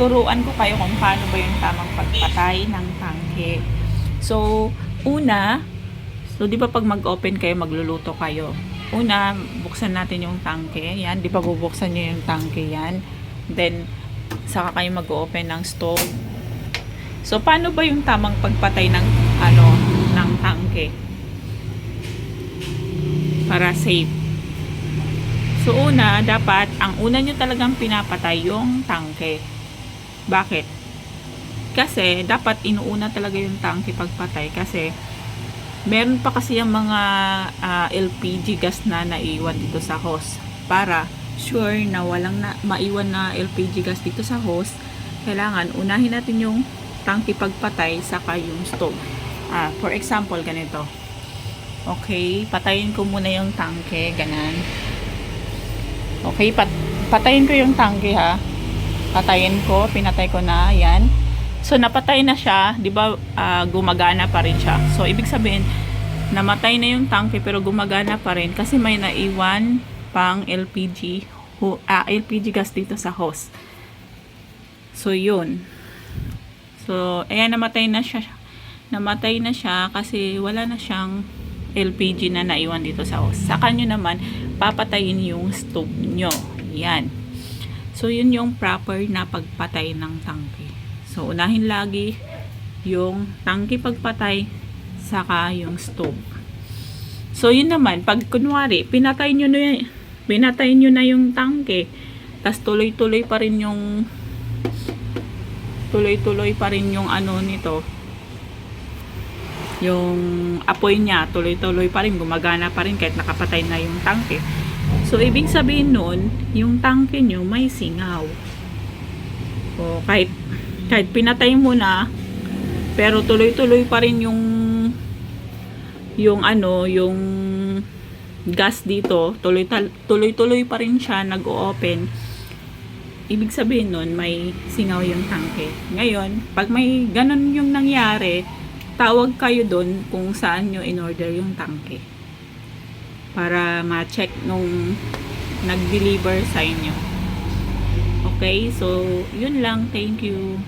turuan ko kayo kung paano ba yung tamang pagpatay ng tangke. So, una, so di ba pag mag-open kayo, magluluto kayo. Una, buksan natin yung tangke. Yan, di ba bubuksan nyo yung tangke yan. Then, saka kayo mag-open ng stove. So, paano ba yung tamang pagpatay ng, ano, ng tangke? Para safe. So, una, dapat, ang una nyo talagang pinapatay yung tangke. Bakit? Kasi, dapat inuuna talaga yung tangke pagpatay. Kasi, meron pa kasi yung mga ah, LPG gas na naiwan dito sa hose. Para, sure na walang na, maiwan na LPG gas dito sa hose, kailangan unahin natin yung tangke pagpatay saka yung stove. Ah, for example, ganito. Okay, patayin ko muna yung tangke, ganan. Okay, pat patayin ko yung tangke ha. Patayin ko, pinatay ko na, yan. So, napatay na siya, di ba, ah, gumagana pa rin siya. So, ibig sabihin, namatay na yung tangke pero gumagana pa rin kasi may naiwan pang LPG, hu- ah, LPG gas dito sa hose. So, yun. So, ayan, namatay na siya. Namatay na siya kasi wala na siyang LPG na naiwan dito sa hose. Saka nyo naman, papatayin yung stove nyo. Yan. So, yun yung proper na pagpatay ng tangke. So, unahin lagi yung tangke pagpatay, saka yung stove. So, yun naman, pag kunwari, pinatay nyo na, pinatay nyo na yung tangke, tas tuloy-tuloy pa rin yung tuloy-tuloy pa rin yung ano nito, yung apoy niya, tuloy-tuloy pa rin, gumagana pa rin kahit nakapatay na yung tangke. So, ibig sabihin nun, yung tangke nyo may singaw. O, kahit, kahit pinatay mo na, pero tuloy-tuloy pa rin yung yung ano, yung gas dito, tuloy tuloy-tuloy pa rin siya nag-o-open. Ibig sabihin nun, may singaw yung tangke. Ngayon, pag may ganun yung nangyari, tawag kayo doon kung saan nyo in-order yung tangke. Para ma-check nung nag-deliver sa inyo. Okay, so yun lang. Thank you.